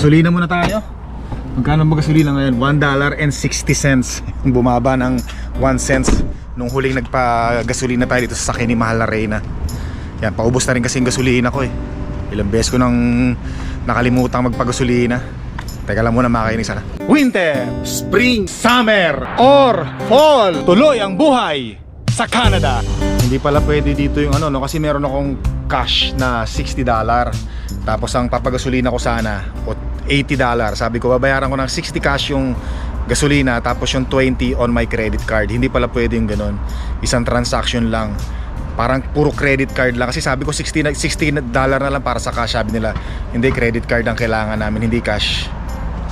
Gasolina muna tayo. Magkano ba gasolina ngayon? $1.60 Bumaba ng 1 cents nung huling nagpa-gasolina tayo dito sa sakyan ni Mahal na Reyna. Yan, paubos na rin kasi yung gasolina ko eh. Ilang beses ko nang nakalimutang magpagasolina. Teka lang muna makakainis na. Winter, Spring, Summer, or Fall. Tuloy ang buhay sa Canada. Hindi pala pwede dito yung ano, no? kasi meron akong cash na $60. Tapos ang papagasolina ko sana, $80. Sabi ko, babayaran ko ng 60 cash yung gasolina, tapos yung 20 on my credit card. Hindi pala pwede yung ganun. Isang transaction lang. Parang puro credit card lang. Kasi sabi ko, 60, na- 60 dollar na lang para sa cash. Sabi nila, hindi credit card ang kailangan namin, hindi cash.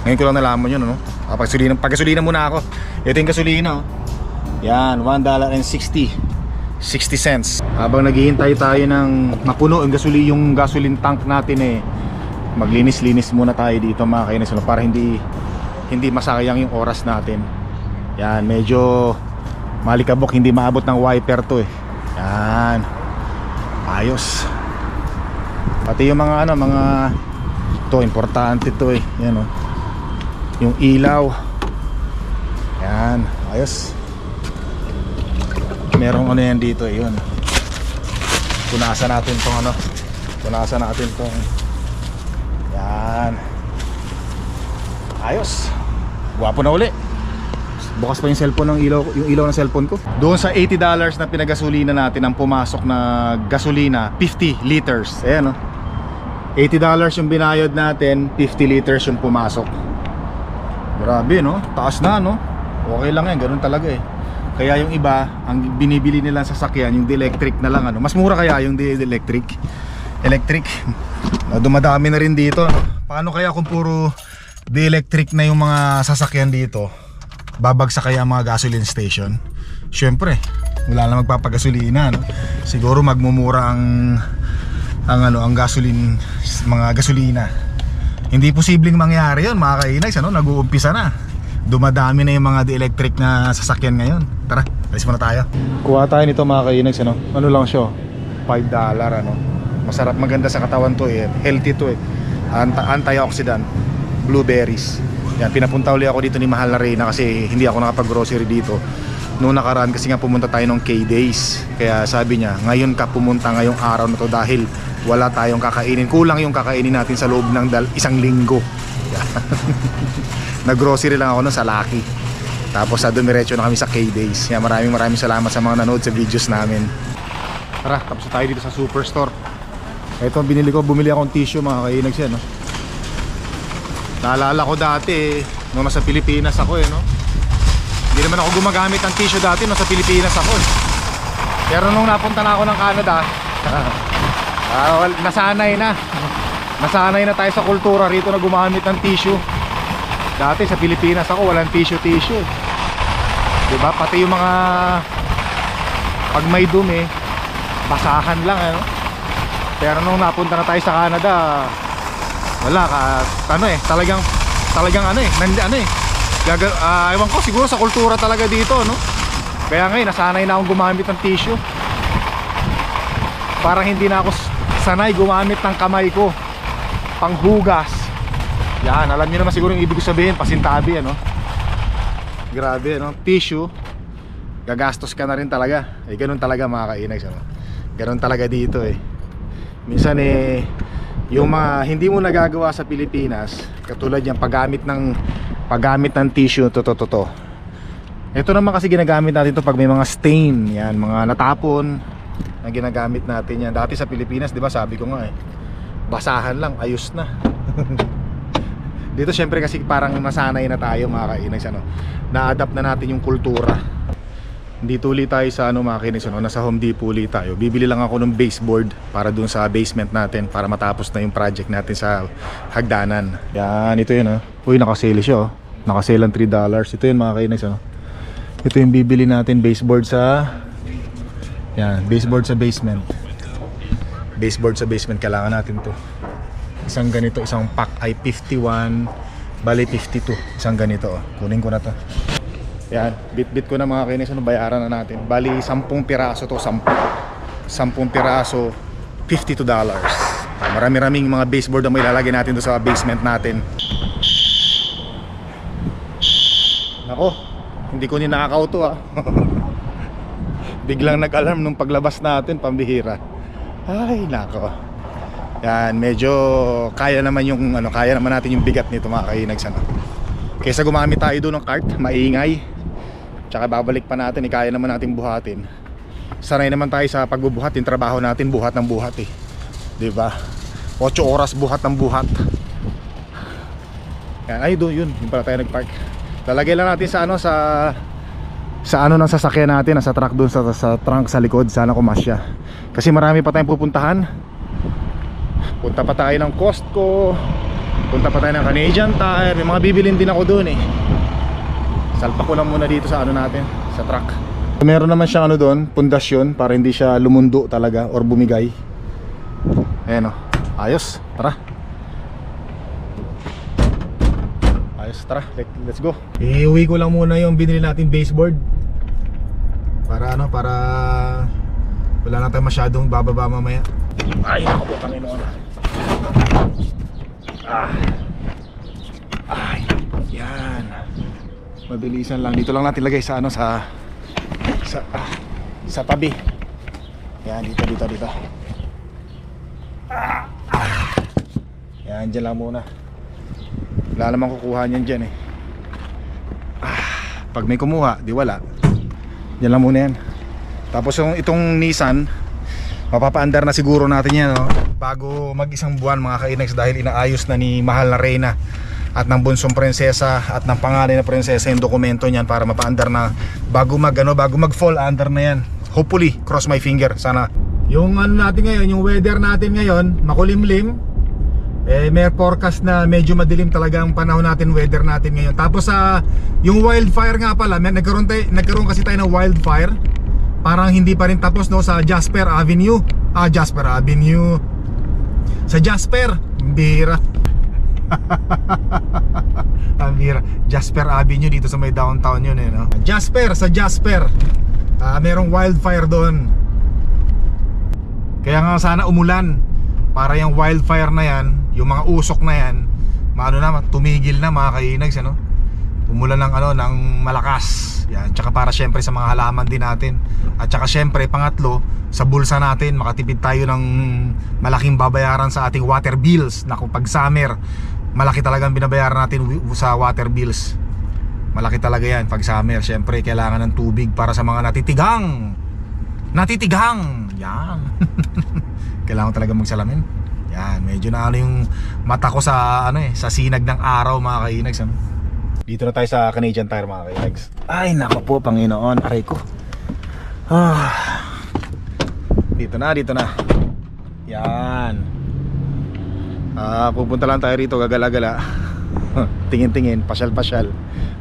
Ngayon ko lang nalaman yun, ano? Pagasolina, pagasolina muna ako. Ito yung gasolina, oh. Yan, $1.60 60 cents. Habang naghihintay tayo ng mapuno yung gasolina, yung gasoline tank natin eh. Maglinis-linis muna tayo dito mga kainis ano, para hindi hindi masayang yung oras natin. Yan, medyo malikabok, hindi maabot ng wiper to eh. Yan. Ayos. Pati yung mga ano, mga to importante to eh. Yan oh. Yung ilaw. Yan, ayos merong ano yan dito eh, yun punasan natin tong ano punasan natin tong yan. Ayos. Gwapo na uli. Bukas pa yung cellphone ng ilaw yung ilaw ng cellphone ko. Doon sa 80 dollars na pinagasolina natin ang pumasok na gasolina 50 liters. Ayan o 80 dollars yung binayad natin 50 liters yung pumasok. Grabe no? Taas na no? Okay lang yan ganun talaga eh. Kaya yung iba, ang binibili nila sa sasakyan, yung electric na lang ano. Mas mura kaya yung electric. Electric. Dumadami na rin dito. no? Paano kaya kung puro electric na yung mga sasakyan dito? Babagsak kaya ang mga gasoline station? Syempre, wala na magpapagasolina, no? Siguro magmumura ang ang ano, ang gasoline mga gasolina. Hindi posibleng mangyari 'yon, mga kainags, ano? Nag-uumpisa na dumadami na yung mga electric na sasakyan ngayon. Tara, alis muna tayo. Kuha tayo nito mga kainags, ano? Ano lang siya? 5 dollar, ano? Masarap, maganda sa katawan to eh. Healthy to eh. Anta- antioxidant. Blueberries. Yan, pinapunta uli ako dito ni Mahal na Reyna kasi hindi ako nakapag-grocery dito. Noong nakaraan kasi nga pumunta tayo ng K-Days. Kaya sabi niya, ngayon ka pumunta ngayong araw na to dahil wala tayong kakainin. Kulang yung kakainin natin sa loob ng isang linggo. Nag-grocery lang ako nun sa Lucky. Tapos sa dumiretso na kami sa K-Days. Maraming maraming salamat sa mga nanood sa videos namin. Tara, tapos tayo dito sa Superstore. Ito binili ko, bumili akong tissue mga kainags yan. No? Naalala ko dati, eh, nung nasa Pilipinas ako eh, no? Hindi naman ako gumagamit ng tissue dati, nung sa Pilipinas ako eh. Pero nung napunta na ako ng Canada, ah, well, nasanay na. Nasanay na tayo sa kultura rito na gumamit ng tissue. Dati sa Pilipinas ako walang tissue-tissue. 'Di ba? Pati yung mga pag may dumi, basahan lang ano. Pero nung napunta na tayo sa Canada, wala ka ano eh, talagang talagang ano eh, nandi ano eh. Gaga, ah, ewan ko siguro sa kultura talaga dito, no? Kaya ngayon nasanay na akong gumamit ng tissue. Parang hindi na ako sanay gumamit ng kamay ko panghugas. Yan, alam niyo naman siguro yung ibig sabihin, pasintabi ano. Grabe ano, tissue. Gagastos ka na rin talaga. Eh ganun talaga mga kainags ano. Ganun talaga dito eh. Minsan eh yung mga hindi mo nagagawa sa Pilipinas, katulad yung paggamit ng paggamit ng tissue to to to to. Ito naman kasi ginagamit natin to pag may mga stain, yan, mga natapon na ginagamit natin yan. Dati sa Pilipinas, 'di ba, sabi ko nga eh, basahan lang, ayos na. Dito syempre kasi parang nasanay na tayo mga kainis ano. Na-adapt na natin yung kultura. Dito ulit tayo sa ano mga kainis ano, nasa Home Depot ulit tayo. Bibili lang ako ng baseboard para dun sa basement natin para matapos na yung project natin sa hagdanan. Yan, ito yun ah. Uy, nakasale siya oh. Nakasale ang 3 dollars. Ito yun mga kainis ano. Ito yung bibili natin baseboard sa Yan, baseboard sa basement. Baseboard sa basement kailangan natin to isang ganito isang pack ay 51 bali 52 isang ganito oh. kunin ko na to yan bit bit ko na mga kainis ano bayaran na natin bali 10 piraso to 10 10 piraso 52 dollars Marami-raming mga baseboard na may lalagay natin doon sa basement natin. Nako, hindi ko ni nakakauto ah. Biglang nag-alarm nung paglabas natin, pambihira. Ay, nako. Yan, medyo kaya naman yung ano, kaya naman natin yung bigat nito mga kainags ano. Kaysa gumamit tayo doon ng cart, maingay. Tsaka babalik pa natin, eh, kaya naman natin buhatin. Sanay naman tayo sa pagbubuhat, yung trabaho natin buhat ng buhat eh. 'Di ba? 8 oras buhat ng buhat. Yan, ay doon yun, yung pala tayo nagpark. Lalagay lang natin sa ano sa sa ano ng sasakyan natin, nasa truck doon sa, sa trunk sa likod, sana kumasya. Kasi marami pa tayong pupuntahan. Punta pa tayo ng Costco, punta pa tayo ng Canadian Tire, may mga bibilin din ako doon eh. Salpa ko lang muna dito sa ano natin, sa truck. Meron naman siyang ano doon, pundasyon para hindi siya lumundo talaga or bumigay. Ayan o, ayos, tara. Ayos, tara, let- let's go. Iuwi ko lang muna yung binili natin baseboard. Para ano, para wala na tayong masyadong bababa mamaya. Ay, naku po, Panginoon. Ah. Ay, yan. Mabilisan lang. Dito lang natin lagay sa ano sa sa ah, sa tabi. Yan dito dito dito. Ah, ah. Yan dyan lang muna. Wala namang kukuha niyan dyan eh. Ah, pag may kumuha, di wala. Yan lang muna yan. Tapos yung itong Nissan, mapapaandar na siguro natin yan no? bago mag isang buwan mga kainags dahil inaayos na ni mahal na Reyna at ng bunsong prinsesa at ng pangalan na prinsesa yung dokumento niyan para mapaandar na bago mag ano bago mag fall under na yan. Hopefully cross my finger. Sana. Yung ano natin ngayon yung weather natin ngayon makulimlim. Eh may forecast na medyo madilim talaga ang panahon natin weather natin ngayon. Tapos sa yung wildfire nga pala may nagkaroon, tayo, nagkaroon kasi tayo ng wildfire. Parang hindi pa rin tapos no sa Jasper Avenue. Ah Jasper Avenue. Sa Jasper bira ang bira Jasper Avenue dito sa may downtown yun eh no? Jasper sa Jasper. Ah merong wildfire doon. Kaya nga sana umulan. Para yung wildfire na yan yung mga usok na yan maano na tumigil na mga kainags ano umulan ng ano ng malakas. Yan tsaka para syempre sa mga halaman din natin. At tsaka syempre pangatlo sa bulsa natin makatipid tayo ng malaking babayaran sa ating water bills. Na pag summer malaki talagang binabayaran natin sa water bills malaki talaga yan pag summer syempre kailangan ng tubig para sa mga natitigang natitigang yan kailangan talaga magsalamin yan medyo na ano yung mata ko sa ano eh sa sinag ng araw mga kainags ano? Dito na tayo sa Canadian Tire mga kailags. Ay nako po Panginoon, aray ko. Ah. Dito na, dito na. Yan. Ah, pupunta lang tayo rito gagala-gala. Tingin-tingin, pasyal-pasyal.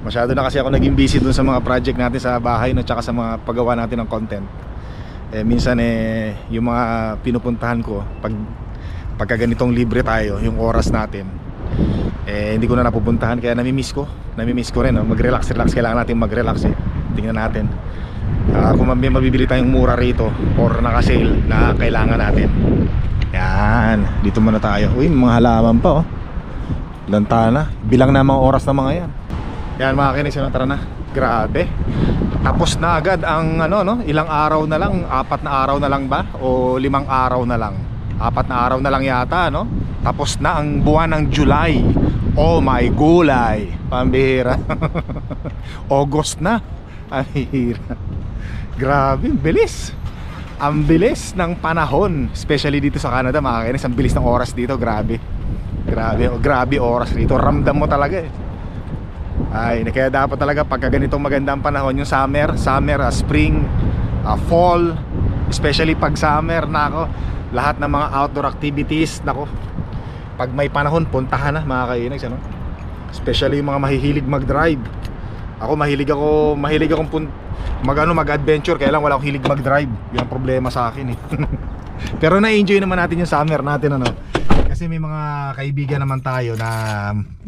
Masyado na kasi ako naging busy dun sa mga project natin sa bahay no, tsaka sa mga paggawa natin ng content. Eh minsan eh yung mga pinupuntahan ko pag pagka ganitong libre tayo, yung oras natin, eh hindi ko na napupuntahan kaya nami-miss ko nami-miss ko rin no? mag-relax relax kailangan natin mag-relax eh tingnan natin Ah, kung may mabibili tayong mura rito or naka-sale na kailangan natin yan. Dito muna tayo. Uy mga halaman pa oh. Lantana. Bilang na mga oras na mga yan. Yan mga kinis yun, tara na. Grabe. Tapos na agad ang ano no? Ilang araw na lang? Apat na araw na lang ba? O limang araw na lang? Apat na araw na lang yata no? Tapos na ang buwan ng July. Oh my gulay. Pambihira. August na. Ang hihira grabe bilis ang bilis ng panahon especially dito sa Canada mga kainis ang bilis ng oras dito grabe grabe oh, grabe oras dito ramdam mo talaga eh ay, kaya dapat talaga pagka ganitong magandang panahon yung summer, summer, ah, spring, ah, fall, especially pag summer nako, lahat ng mga outdoor activities nako. Pag may panahon, puntahan na mga kainags ano. Especially yung mga mahihilig mag-drive. Ako mahilig ako, mahilig akong pun mag ano, mag-adventure kaya lang wala akong hilig mag-drive. Yun ang problema sa akin eh. Pero na-enjoy naman natin yung summer natin ano. Kasi may mga kaibigan naman tayo na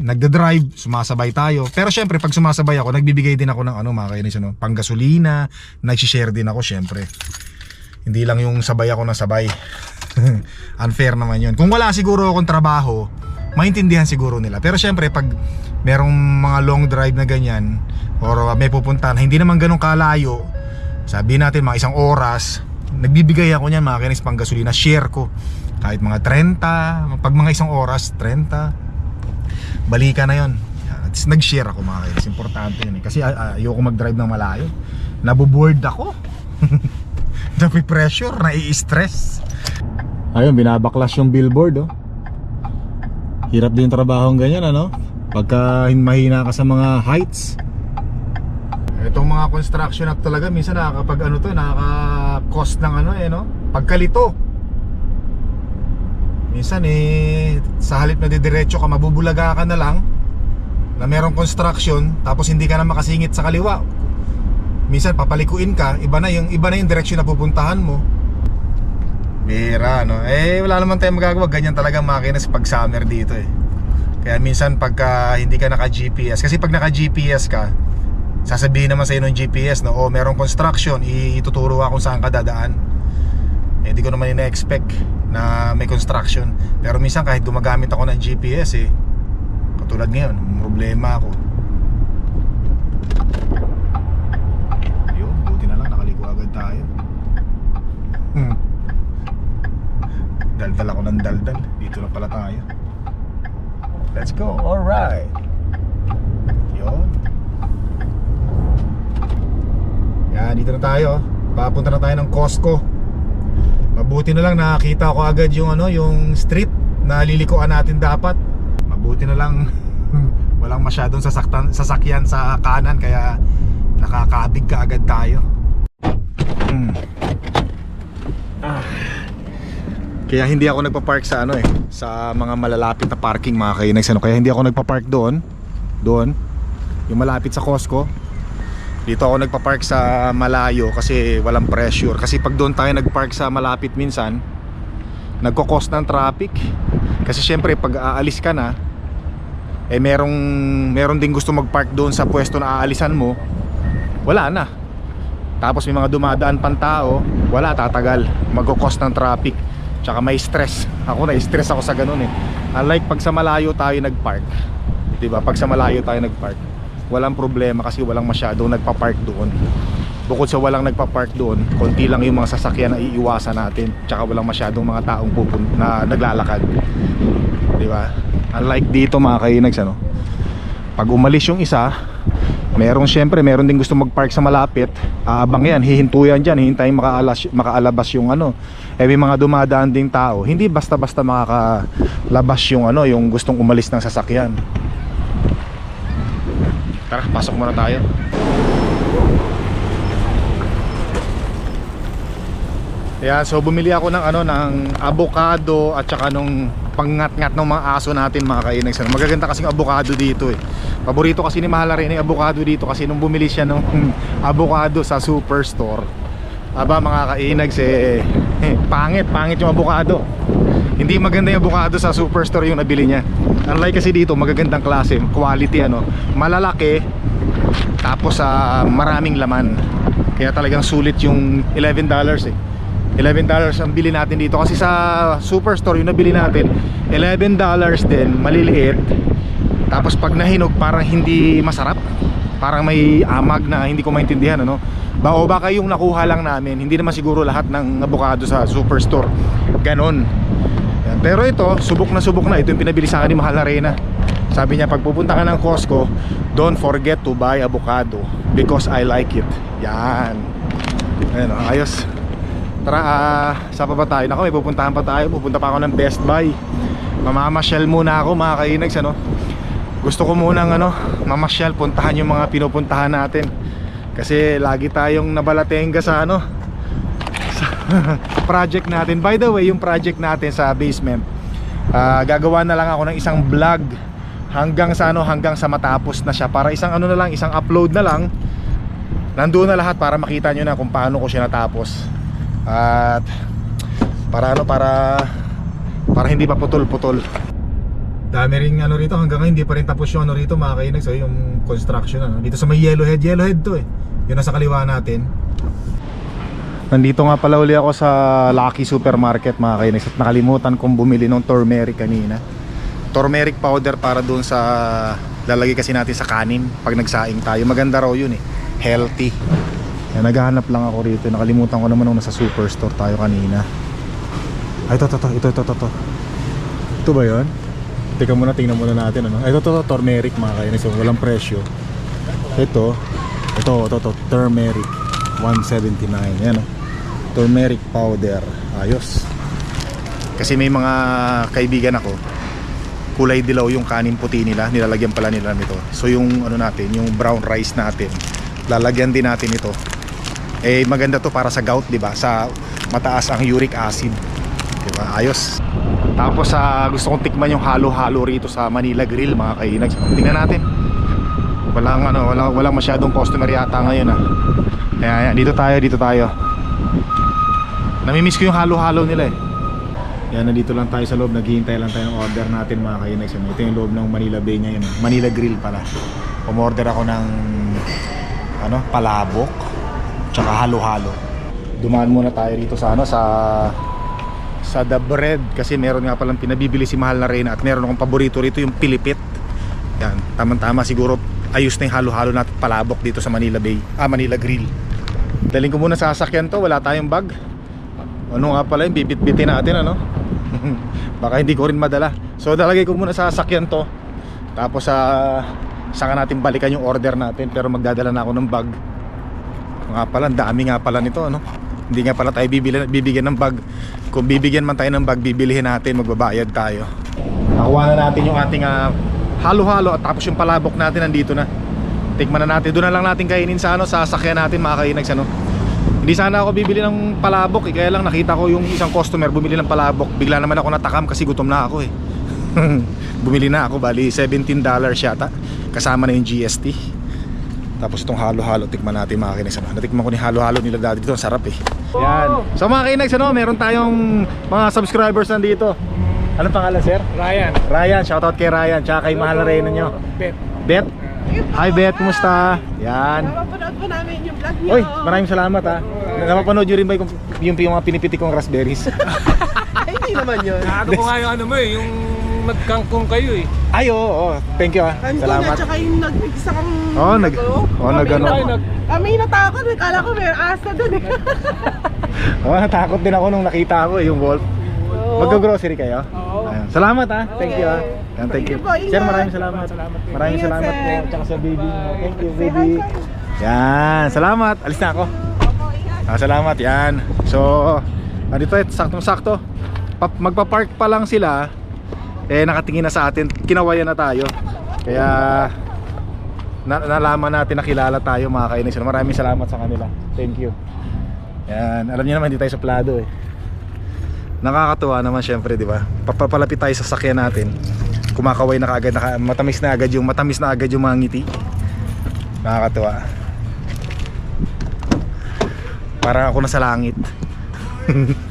nagda-drive, sumasabay tayo. Pero syempre pag sumasabay ako, nagbibigay din ako ng ano mga kainis, ano, panggasolina, nag-share din ako syempre. Hindi lang yung sabay ako ng sabay. Unfair naman yun. Kung wala siguro akong trabaho, maintindihan siguro nila. Pero syempre, pag merong mga long drive na ganyan, or may pupuntahan, hindi naman ganun kalayo, sabi natin mga isang oras, nagbibigay ako niyan mga kinis pang gasolina, share ko. Kahit mga 30, pag mga isang oras, 30, balika na yon. At nag-share ako mga kinis, importante yun eh. Kasi ayoko mag-drive ng malayo. Naboboard ako. Dapat pressure, nai-stress. Ayun, binabaklas yung billboard oh. Hirap din trabaho ng ganyan ano Pagka mahina ka sa mga heights Itong mga construction act talaga Minsan nakakapag ano to Nakaka-cost ng ano eh no Pagkalito Minsan eh Sa halip na didiretso ka Mabubulaga ka na lang Na merong construction Tapos hindi ka na makasingit sa kaliwa Minsan papalikuin ka Iba na yung, iba na yung direksyon na pupuntahan mo Bira, no? Eh, wala naman tayong magagawa. Ganyan talaga makinas pag summer dito eh. Kaya minsan pagka hindi ka naka-GPS, kasi pag naka-GPS ka, sasabihin naman sa'yo ng GPS, no? O merong construction, ituturo ako kung saan ka dadaan. Eh, hindi ko naman ina-expect na may construction. Pero minsan kahit gumagamit ako ng GPS eh, katulad ngayon, problema ako. Yun, buti na lang, nakaliko agad tayo. Hmm. Daldal ako ng daldal. Dito na pala tayo. Let's go. Alright. Yun. Yan, dito na tayo. Papunta na tayo ng Costco. Mabuti na lang nakakita ko agad yung ano, yung street na lilikuan natin dapat. Mabuti na lang walang masyadong sasaktan, sasakyan sa kanan kaya nakakabig ka agad tayo. Hmm. Kaya hindi ako nagpa-park sa ano eh, sa mga malalapit na parking mga kainags ano. Kaya hindi ako nagpa-park doon, doon, yung malapit sa Costco. Dito ako nagpa-park sa malayo kasi walang pressure. Kasi pag doon tayo nagpark sa malapit minsan, nagko-cause ng traffic. Kasi syempre pag aalis ka na, eh merong meron din gusto mag-park doon sa pwesto na aalisan mo, wala na. Tapos may mga dumadaan pang tao, wala tatagal, magko-cause ng traffic. Tsaka may stress. Ako na stress ako sa ganun eh. Unlike pag sa malayo tayo nagpark. 'Di ba? Pag sa malayo tayo nagpark, walang problema kasi walang masyadong nagpa-park doon. Bukod sa walang nagpa-park doon, konti lang yung mga sasakyan na iiwasan natin. Tsaka walang masyadong mga taong pupun na naglalakad. 'Di ba? Unlike dito mga kainags ano. Pag umalis yung isa, Merong syempre, meron din gusto mag-park sa malapit. Aabang yan, hihintuyan dyan, hihintayin makaalas, makaalabas yung ano. Eh may mga dumadaan ding tao. Hindi basta-basta makakalabas yung ano, yung gustong umalis ng sasakyan. Tara, pasok muna tayo. Yan, so bumili ako ng ano ng avocado at saka nung pangngat-ngat ng mga aso natin mga kainags. Magaganda kasing avocado dito eh. Paborito kasi ni Mahala rin yung avocado dito kasi nung bumili siya ng avocado sa superstore. Aba mga kainags eh, eh pangit, pangit yung avocado. Hindi maganda yung avocado sa superstore yung nabili niya. Unlike kasi dito, magagandang klase, quality ano, malalaki tapos sa maraming laman. Kaya talagang sulit yung $11 eh. 11 dollars ang bili natin dito. Kasi sa superstore yung nabili natin 11 dollars din maliliit. Tapos pag nahinog parang hindi masarap. Parang may amag na hindi ko maintindihan ano? Ba o baka yung nakuha lang namin hindi naman siguro lahat ng avocado sa superstore. Ganon. Pero ito subok na subok na. Ito yung pinabili sa akin ni Mahal Arena. Sabi niya pag pupunta ka ng Costco don't forget to buy avocado because I like it. Yan. Ayan, ayos Tara, uh, sa pa ba tayo? Nako, may pupuntahan pa tayo. Pupunta pa ako ng Best Buy. Mamamasyal muna ako mga kainags, ano? Gusto ko muna ano, mamasyal, puntahan yung mga pinupuntahan natin. Kasi lagi tayong nabalatenga sa ano, sa project natin. By the way, yung project natin sa basement, uh, gagawa na lang ako ng isang vlog hanggang sa ano, hanggang sa matapos na siya. Para isang ano na lang, isang upload na lang. Nandoon na lahat para makita nyo na kung paano ko siya natapos at para ano para para hindi pa putol-putol dami ring ano rito hanggang ngayon hindi pa rin tapos yung ano rito mga kainag so yung construction ano dito sa may yellowhead yellowhead to eh yun nasa kaliwa natin Nandito nga pala uli ako sa Lucky Supermarket mga kainis at nakalimutan kong bumili ng turmeric kanina. Turmeric powder para doon sa lalagay kasi natin sa kanin pag nagsaing tayo. Maganda raw yun eh. Healthy. Kaya naghahanap lang ako rito. Nakalimutan ko naman nung nasa superstore tayo kanina. Ay, ito, ito, ito, ito, ito, ito. Ito ba yun? Teka muna, tingnan muna natin. Ano? Ay, ito, ito, ito, turmeric mga kainis. So, walang presyo. Ito, ito, ito, ito, turmeric. 179. Yan. Turmeric powder. Ayos. Kasi may mga kaibigan ako, kulay dilaw yung kanin puti nila, nilalagyan pala nila nito. So yung ano natin, yung brown rice natin, lalagyan din natin ito. Eh maganda to para sa gout, 'di ba? Sa mataas ang uric acid. 'Di ba? Ayos. Tapos sa gusto kong tikman yung halo-halo rito sa Manila Grill, mga kainag. Tingnan natin. Walang ano, walang, walang masyadong customer yata ngayon ah. Kaya yan, dito tayo, dito tayo. Namimiss ko yung halo-halo nila eh. Yan, nandito lang tayo sa loob, naghihintay lang tayo ng order natin mga kainags. Ito yung loob ng Manila Bay ngayon, ah. Manila Grill pala. Umorder ako ng ano, palabok, tsaka halo-halo. Dumaan muna tayo dito sa ano, sa sa The Bread kasi meron nga palang pinabibili si Mahal na Reyna at meron akong paborito rito yung Pilipit. Yan, tamang-tama siguro ayos na yung halo-halo natin palabok dito sa Manila Bay, ah Manila Grill. Daling ko muna sa sasakyan to, wala tayong bag. Ano nga pala yung bibit-bitin natin ano? Baka hindi ko rin madala. So dalagay ko muna sa sasakyan to. Tapos sa saka natin balikan yung order natin pero magdadala na ako ng bag. Nga pala, dami nga pala nito ano. Hindi nga pala tayo bibili, bibigyan ng bag. Kung bibigyan man tayo ng bag, bibilihin natin, magbabayad tayo. Nakuha na natin yung ating ah, halo-halo at tapos yung palabok natin nandito na. Tikman na natin. Doon na lang natin kainin sa ano, sa sasakyan natin mga kainags ano. Hindi sana ako bibili ng palabok eh, kaya lang nakita ko yung isang customer bumili ng palabok. Bigla naman ako natakam kasi gutom na ako eh. bumili na ako, bali 17 dollars yata. Kasama na yung GST. Tapos itong halo-halo, tikman natin mga kinags ano. Natikman ko ni halo-halo nila dati dito, ang sarap eh. Yan. So mga kinags ano, meron tayong mga subscribers nandito. Anong pangalan sir? Ryan. Ryan, shoutout kay Ryan, tsaka kay mahal na rin nyo. Bet. Bet? Hi Bet, kumusta? Yan. Napapanood po namin yung vlog niyo. Uy, maraming salamat ha. Napapanood nyo rin ba yung, yung, yung mga pinipiti kong raspberries? Ay, hindi naman yun. Ano ko nga yung ano mo eh, yung nagkangkong kayo eh. Ay, oo, oo. Thank you ha. Kantong Salamat. at saka yung nag-isa kang... Oo, nag... Oo, nag ano. Ay, nag... Kami natakot eh. Kala ko may asa dun eh. Oo, natakot din ako nung nakita ko eh, yung wolf. Mag-grocery kayo? Oo. Ayan. Salamat ha. Thank you ha. Ayan, thank you. Sige po, ingat. Sir, maraming salamat. Maraming salamat po. sir. Tsaka sa baby mo. Thank you, Say hi, baby. sir. Yan, salamat. Alis na ako. Opo, ingat. Ah, salamat yan. So, andito eh, saktong-sakto. Pa- magpa-park pa lang sila. Eh, nakatingin na sa atin. Kinawayan na tayo. Kaya, na nalaman natin, nakilala tayo mga kainis. Maraming salamat sa kanila. Thank you. Yan, alam niyo naman, hindi tayo suplado eh. Nakakatuwa naman syempre, di ba? Papapalapit tayo sa sakyan natin. Kumakaway na kaagad, naka, matamis na agad yung matamis na agad yung mga ngiti. Nakakatuwa. Parang ako nasa langit.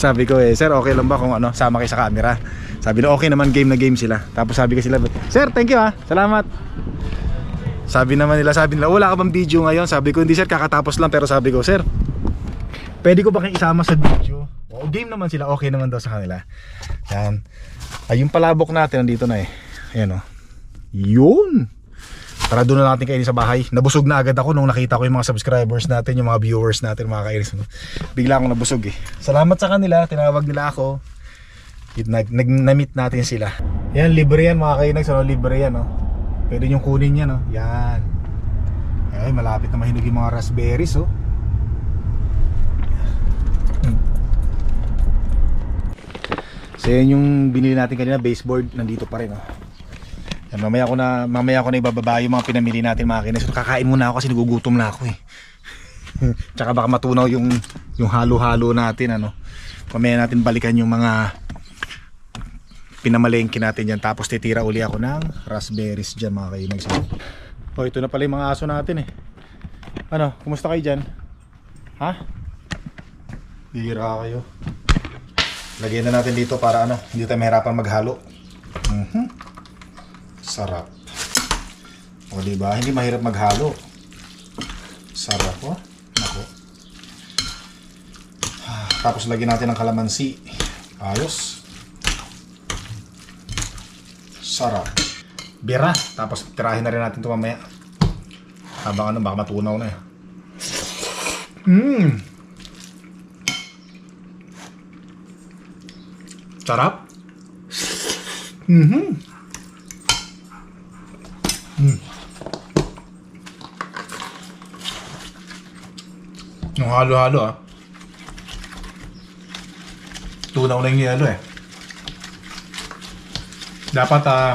sabi ko eh, sir okay lang ba kung ano, sama kayo sa camera? Sabi na okay naman, game na game sila. Tapos sabi ko sila, sir thank you ha, salamat. Sabi naman nila, sabi nila, wala ka bang video ngayon? Sabi ko, hindi sir, kakatapos lang. Pero sabi ko, sir, pwede ko ba isama sa video? O, game naman sila, okay naman daw sa kanila. Yan. Ay, yung palabok natin, nandito na eh. Ayan o. Yun! Tara doon na natin kainin sa bahay. Nabusog na agad ako nung nakita ko yung mga subscribers natin, yung mga viewers natin, mga kainis. Bigla akong nabusog eh. Salamat sa kanila, tinawag nila ako. Nag, nag, na-meet natin sila. Yan, libre yan mga kainis. Ano, libre yan oh. Pwede nyo kunin yan oh. Yan. Ay, malapit na mahinog yung mga raspberries oh. So yan yung binili natin kanina baseboard nandito pa rin oh. Yan, mamaya ko na mamaya ko na ibababa yung mga pinamili natin mga kinis. So, kakain muna ako kasi nagugutom na ako eh. Tsaka baka matunaw yung yung halo-halo natin ano. Mamaya natin balikan yung mga pinamalengke natin yan tapos titira uli ako ng raspberries dyan mga kainis. Oh, ito na pala yung mga aso natin eh. Ano, kumusta kayo dyan? Ha? Bira kayo. Lagyan na natin dito para ano, hindi tayo mahirapan maghalo. Mhm. Sarap. O di ba? Hindi mahirap maghalo. Sarap oh. Nako. Tapos lagyan natin ng kalamansi. Ayos. Sarap. Bira. Tapos tirahin na rin natin ito mamaya. Habang ano, baka matunaw na eh. Mmm. Sarap. Mhm. Mm. Yung halo-halo ah. Tunaw na yung yelo eh. Dapat ah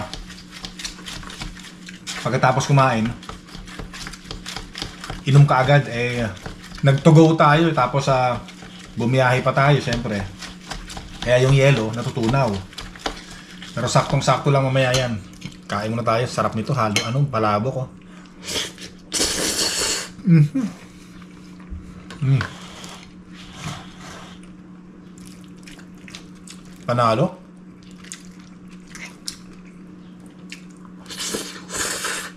pagkatapos kumain inom ka agad eh nagtugo tayo tapos sa bumiyahe pa tayo syempre. Kaya yung yelo natutunaw. Pero saktong-sakto lang mamaya yan. Kain muna tayo. Sarap nito. Halo. Ano? Palabo ko. Mhm. Mm. Panalo.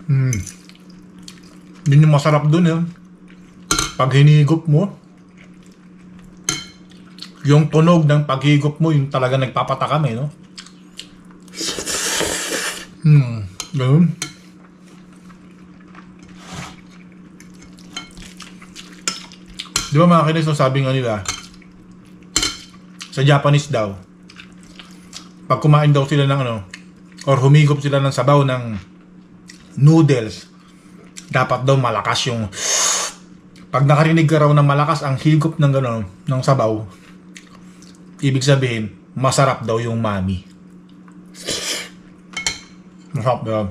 Mm. Yun yung masarap dun eh. Pag hinigop mo, yung tunog ng paghigop mo, yung talaga nagpapatakam eh, no? Hmm, ganun. Di ba mga kinis, no, sabi nga nila, sa Japanese daw, pag kumain daw sila ng ano, or humigop sila ng sabaw ng noodles, dapat daw malakas yung pag nakarinig ka raw ng malakas ang higop ng gano'n, ng sabaw, ibig sabihin, masarap daw yung mami. Masarap daw.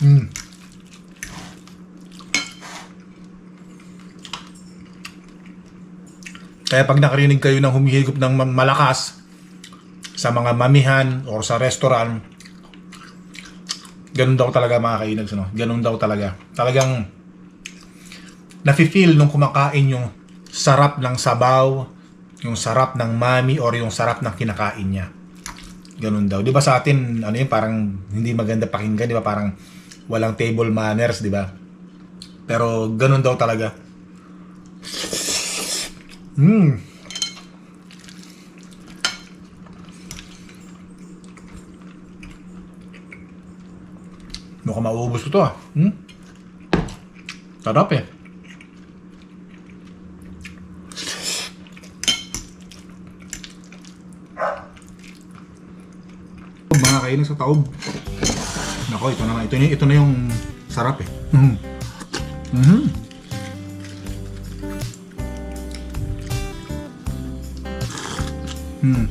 Mm. Kaya pag nakarinig kayo ng humihigop ng ma- malakas sa mga mamihan o sa restaurant, ganun daw talaga mga kainags, no? Ganun daw talaga. Talagang nafe-feel nung kumakain yung sarap ng sabaw, yung sarap ng mami or yung sarap ng kinakain niya. Ganun daw. 'Di ba sa atin ano yun parang hindi maganda pakinggan, 'di ba? Parang walang table manners, 'di ba? Pero ganun daw talaga. Mm. Mukhang mauubos ko to ah. Hmm? Sarap eh. Mga kainan sa taob. Nako, ito na. Ito, na- ito na yung sarap eh. Mhm. Mhm. Hmm.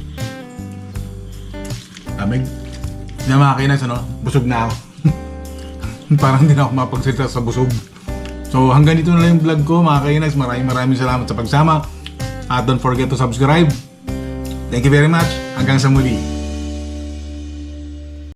Amig. Hindi na mga kainan, ano? Busog na ako. Parang hindi na ako mapagsalita sa busog. So hanggang dito na lang yung vlog ko mga kainas. Maraming maraming salamat sa pagsama. At don't forget to subscribe. Thank you very much. Hanggang sa muli.